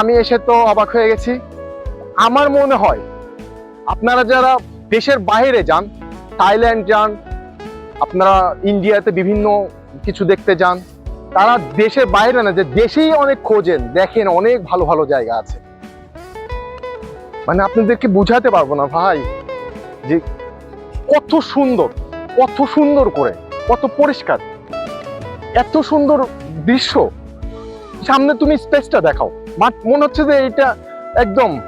আমি এসে তো অবাক হয়ে গেছি। আমার মনে হয় আপনারা যারা দেশের বাইরে যান, থাইল্যান্ড যান, আপনারা ইন্ডিয়াতে বিভিন্ন কিছু দেখতে যান, তারা দেশের বাইরে না, যে দেশেই অনেক খোঁজেন, দেখেন অনেক ভালো ভালো জায়গা আছে। মানে আপনাদেরকে বুঝাতে পারব না ভাই, যে কত সুন্দর কত সুন্দর করে, কত পরিষ্কার, এত সুন্দর দৃশ্য। সামনে তুমি স্পেসটা দেখাও। মাঠ- মনে হচ্ছে যে এটা একদম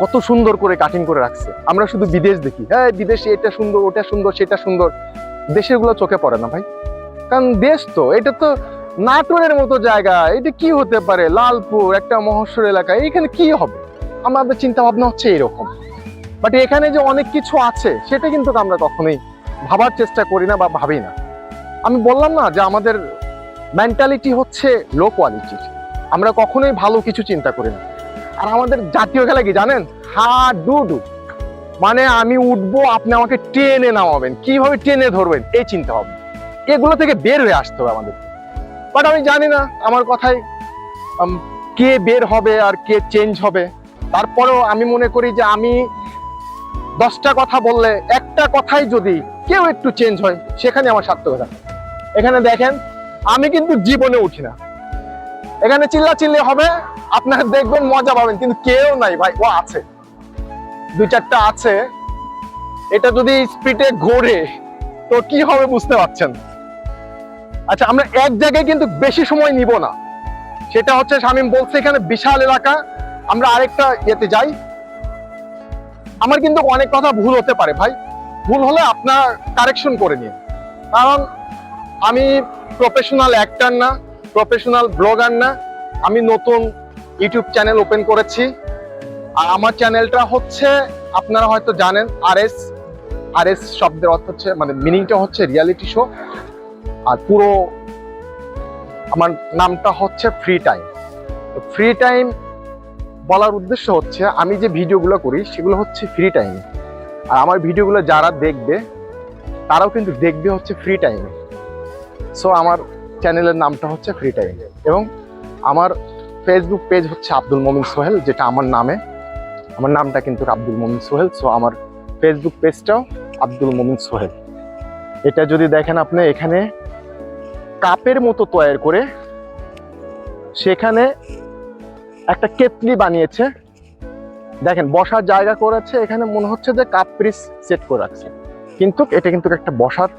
কত সুন্দর করে কাটিং করে রাখছে। আমরা শুধু বিদেশ দেখি। হ্যাঁ বিদেশে এটা সুন্দর, ওটা সুন্দর, সেটা সুন্দর। দেশেরগুলো চোখে পড়ে না ভাই। কারণ দেশ তো, এটা তো নাটোরের মতো জায়গা। এটা কি হতে পারে? লালপুর, একটা মহস্বর এলাকা। এখানে কি হবে? আমাদের চিন্তা ভাবনা হচ্ছে এরকম। বাট এখানে যে অনেক কিছু আছে, সেটা কিন্তু আমরা কখনোই ভাবার চেষ্টা করি না বা ভাবি না। আমি বললাম না যে আমাদের মেন্টালিটি হচ্ছে লো কোয়ালিটির আমরা কখনোই ভালো কিছু চিন্তা করি না। আর আমাদের জাতীয় খেলা কি জানেন? হা ডু ডু মানে আমি উঠবো, আপনি আমাকে টেনে নামাবেন। কীভাবে টেনে ধরবেন? এই চিন্তা হবে এগুলো থেকে বের হয়ে আসতে হবে আমাদের। বাট আমি জানি না, আমার কথায় কে বের হবে আর কে চেঞ্জ হবে। তারপরেও আমি মনে করি যে আমি দশটা কথা বললে একটা কথাই যদি কেউ একটু চেঞ্জ হয়, সেখানে আমার সার্থকতা এখানে দেখেন, আমি কিন্তু জীবনে উঠি না। এখানে চিল্লা চিল্লি হবে, আপনারা দেখবেন মজা পাবেন, কিন্তু কেউ নাই ভাই, ও আছে। দুই চারটা আছে। এটা যদি স্পিডে ঘোরে, তো কি হবে বুঝতে পারছেন? আচ্ছা আমরা এক জায়গায় কিন্তু বেশি সময় নিব না। সেটা হচ্ছে, শামীম বলছে এখানে বিশাল এলাকা, আমরা আরেকটা ইয়েতে যাই। আমার কিন্তু অনেক কথা ভুল হতে পারে ভাই। ভুল হলে আপনার কারেকশন করে নিন। কারণ আমি প্রফেশনাল অ্যাক্টর না প্রফেশনাল ব্লগার না, আমি নতুন ইউটিউব চ্যানেল ওপেন করেছি। আর আমার চ্যানেলটা হচ্ছে, আপনারা হয়তো জানেন আর এস আর এস শব্দের অর্থ হচ্ছে মানে মিনিংটা হচ্ছে রিয়ালিটি শো আর পুরো আমার নামটা হচ্ছে ফ্রি টাইম ফ্রি টাইম বলার উদ্দেশ্য হচ্ছে, আমি যে ভিডিওগুলো করি, সেগুলো হচ্ছে ফ্রি টাইমে আর আমার ভিডিওগুলো যারা দেখবে, তারাও কিন্তু দেখবে হচ্ছে ফ্রি টাইমে সো আমার চ্যানেলের নামটা হচ্ছে ফ্রি টাইম এবং আমার ফেসবুক পেজ হচ্ছে আব্দুল মমিন সোহেল, যেটা আমার নামে। আমার নামটা কিন্তু আব্দুল মমিন সোহেল সো আমার ফেসবুক পেজটাও আব্দুল মমিন সোহেল। এটা যদি দেখেন আপনি, এখানে কাপের মতো তৈরি করে সেখানে একটা কেতলি বানিয়েছে। দেখেন, বসার জায়গা করেছে, এখানে মনে হচ্ছে যে কাপ পিস সেট করে রাখছে কিন্তু এটা কিন্তু একটা বসার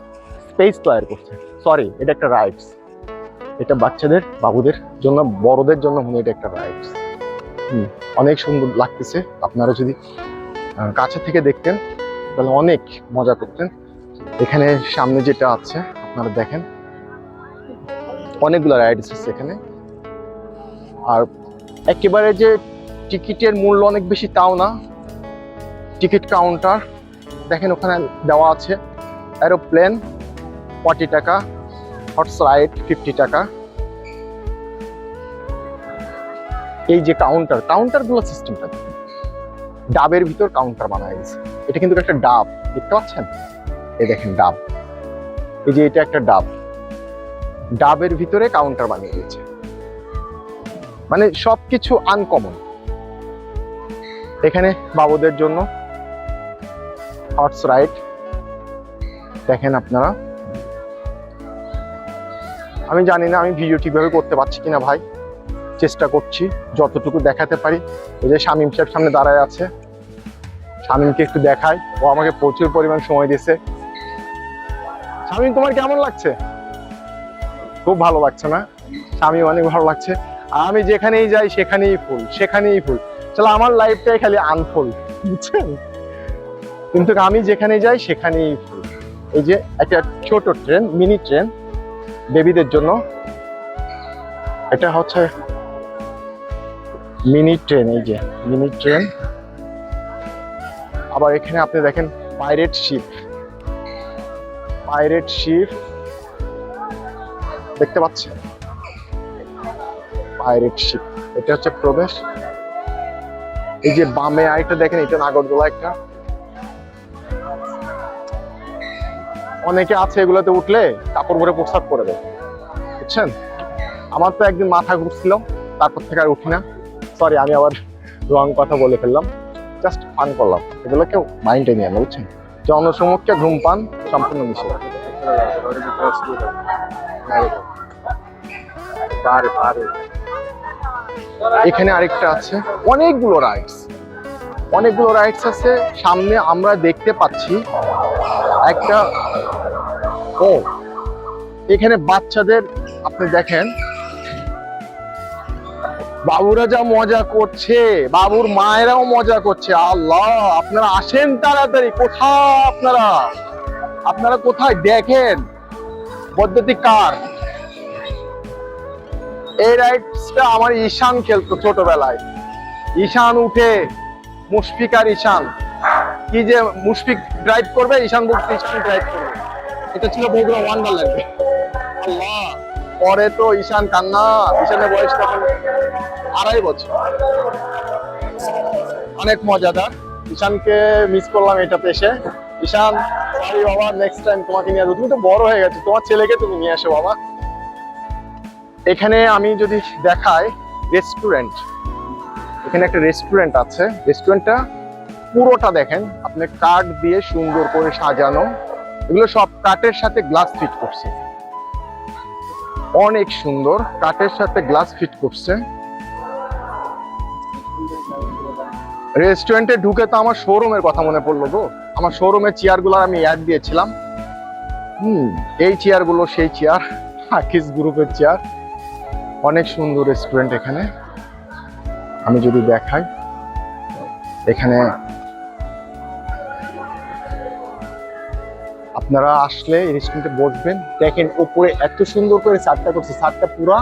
স্পেস তৈরি করছে। সরি এটা একটা রাইডস এটা বাচ্চাদের, বাবুদের জন্য, বড়দের জন্য মনে এটা একটা রাইডস অনেক সুন্দর লাগতেছে। আপনারা যদি কাছে থেকে দেখতেন, তাহলে অনেক মজা করতেন। এখানে সামনে যেটা আছে, আপনারা দেখেন। অনেকগুলো রাইডস আছে এখানে। আর একেবারে যে টিকিটের মূল্য অনেক বেশি তাও না। টিকিট কাউন্টার দেখেন ওখানে দেওয়া আছে। অ্যারোপ্লেন ফর্টি টাকা। হর্স রাইড ফিফটি টাকা। এই যে কাউন্টার কাউন্টারগুলো সিস্টেমটা ডাবের ভিতর কাউন্টার বানায় গেছে এটা কিন্তু একটা ডাব, দেখতে পাচ্ছেন? এই দেখেন ডাব। এই যে এটা একটা ডাব। ডাবের ভিতরে কাউন্টার বানিয়ে দিয়েছে। মানে সবকিছু আনকমন এখানে বাবুদের জন্য হর্স রাইড। দেখেন আপনারা। আমি জানি না আমি ভিডিও ঠিকভাবে করতে পারছি কিনা ভাই। চেষ্টা করছি, যতটুকু দেখাতে পারি। ওই যে শামীম সাহেব সামনে দাঁড়ায় আছে। শামীমকে একটু দেখাই। ও আমাকে প্রচুর পরিমাণ সময় দিয়েছে। শামীম, তোমার কেমন লাগছে? খুব ভালো লাগছে না? স্বামী অনেক ভালো লাগছে। আমি যেখানেই যাই, সেখানেই ফুল সেখানেই ফুল। চলো আমার লাইফটাই খালি আনফুল বুঝছেন? কিন্তু আমি যেখানে যাই, সেখানেই ফুল। এই যে একটা ছোট ট্রেন মিনি ট্রেন বেবিদের জন্য। এটা হচ্ছে মিনি ট্রেন, এই যে মিনি ট্রেন। আবার এখানে আপনি দেখেন পাইরেট শিপ। পাইরেট শিপ, দেখতে পাচ্ছেন? পাইরেট শিপ, এটা হচ্ছে প্রবেশ। এই যে বামে আরেকটা দেখেন, এটা নাগরদোলা একটা। অনেকে আছে এগুলোতে উঠলে কাপড় পরে প্রস্তাব করে দেয়। বুঝছেন? আমার তো একদিন মাথা ঘুরছিল, তারপর থেকে আর উঠি না। সরি আমি আবার রং কথা বলে ফেললাম। জাস্ট ফান করলাম। এগুলো কেউ মাইন্ডে নিয়ে না, বুঝছেন? জনসমক্ষে ধূমপান সম্পূর্ণ নিষেধ এখানে আরেকটা আছে। অনেকগুলো রাইডস অনেকগুলো রাইডস আছে। সামনে আমরা দেখতে পাচ্ছি একটা ও, এখানে বাচ্চাদের, আপনি দেখেন। বাবুরা যা মজা করছে, বাবুর মায়েরাও মজা করছে। আল্লাহ, আপনারা আসেন তাড়াতাড়ি, কোথায় আপনারা? আপনারা কোথায়? দেখেন, পদ্ধতি কার? এই রাইডসটা আমার ঈশান খেলতো ছোটবেলায়। ঈশান উঠে মুশফিক আর ঈশান। কি যে মুশফিক ড্রাইভ করবে, ঈশান বলতে ঈশান ড্রাইভ করবে। এটা ছিল বগুড়া ওয়ান্ডারল্যান্ডে আল্লাহ! পরে তো ঈশান কান্না, ঈশানের বয়স তখন আড়াই বছর। অনেক মজাদার। ঈশানকে মিস করলাম এটা পেশে। ঈশান সরি বাবা নেক্সট টাইম তোমাকে নিয়ে আসব। তুমি তো বড় হয়ে গেছো, তোমার ছেলেকে তুমি নিয়ে আসো বাবা। এখানে আমি যদি দেখাই রেস্টুরেন্ট এখানে একটা রেস্টুরেন্ট আছে। রেস্টুরেন্টটা পুরোটা দেখেন, আপনি কাঠ দিয়ে সুন্দর করে সাজানো। এগুলো সব কাঠের সাথে গ্লাস ফিট করছে। অনেক সুন্দর, কাঠের সাথে গ্লাস ফিট করছে। রেস্টুরেন্টে ঢুকে তো আমার শোরুমের কথা মনে পড়ল গো। আমার শোরুমের চেয়ারগুলো আমি অ্যাড দিয়েছিলাম। হুম, এই চেয়ারগুলো সেই চেয়ার হাকিস গ্রুপের চেয়ার অনেক সুন্দর রেস্টুরেন্ট এখানে। আমি যদি দেখাই, এখানে আপনারা আসলে রেস্টুরেন্টে বসবেন। দেখেন উপরে এত সুন্দর করে চারটা করছে চারটা পুরা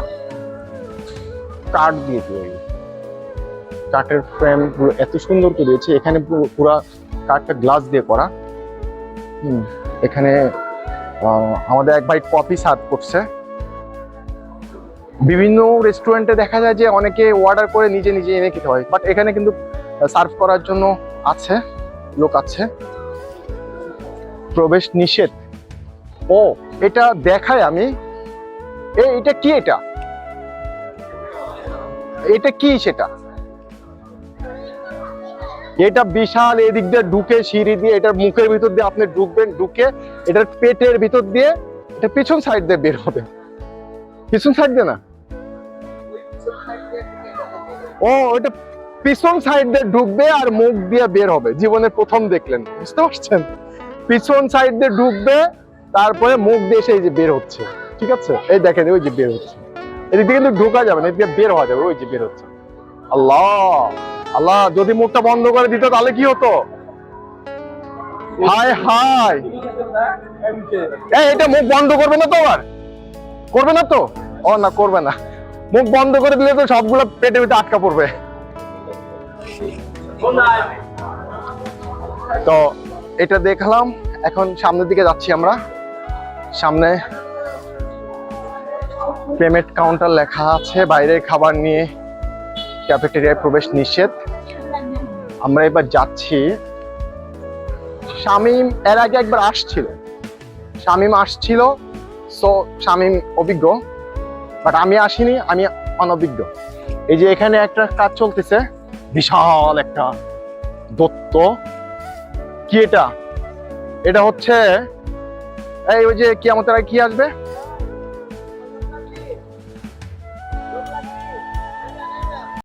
কাঠ দিয়ে তৈরি। কাঠের ফ্রেম পুরো এত সুন্দর করে দিয়েছে, এখানে পুরো- কাঠটা গ্লাস দিয়ে করা। এখানে আমাদের এক বাইট কফি সার্ভ করছে। বিভিন্ন রেস্টুরেন্টে দেখা যায় যে অনেকে অর্ডার করে নিজে নিজে এনে খেতে হয় বাট এখানে কিন্তু সার্ভ করার জন্য আছে, লোক আছে। প্রবেশ নিষেধ। ও, এটা দেখায় আমি। এ, এটা কি এটা? এটা কি সেটা? এটা বিশাল এদিক দিয়ে ঢুকে সিঁড়ি দিয়ে, এটার মুখের ভিতর দিয়ে আপনি ঢুকবেন, ঢুকে এটার পেটের ভিতর দিয়ে এটা পিছন সাইড দিয়ে বের হবে। পিছন সাইড দিয়ে না? ও এটা পিছন সাইড দিয়ে ঢুকবে আর মুখ দিয়ে বের হবে। জীবনের প্রথম দেখলেন, বুঝতে পারছেন? পিছন সাইড দিয়ে ঢুকবে, তারপরে মুখ দিয়ে এই যে বের হচ্ছে। ঠিক আছে? এই দেখেন, ওই যে বের হচ্ছে। এদিক কিন্তু ঢোকা যাবে না, এদিক বের হওয়া যাবে, ওই যে বের হচ্ছে। আল্লাহ! আল্লাহ, যদি মুখটা বন্ধ করে দিত, তাহলে কি হতো? হাই হাই এই, এটা মুখ বন্ধ করবে না তো আবার? করবে না তো? ও, না, করবে না। মুখ বন্ধ করে দিলে তো সবগুলো পেটে পেটে আটকা পড়বে। তো এটা দেখলাম। এখন সামনের দিকে যাচ্ছি আমরা। সামনে পেমেন্ট কাউন্টার লেখা আছে, বাইরের খাবার নিয়ে ক্যাফেটেরিয়ায় প্রবেশ নিষেধ। আমরা এবার যাচ্ছি। শামিম এর আগে একবার আসছিল। শামিম আসছিল, সো শামিম অভিজ্ঞ। বাট আমি আসিনি, আমি অনভিজ্ঞ। এই যে এখানে একটা কাজ চলতেছে, বিশাল একটা দত্ত। কি এটা? এটা হচ্ছে এই ওই যে কিয়ামতের আগে কি আসবে?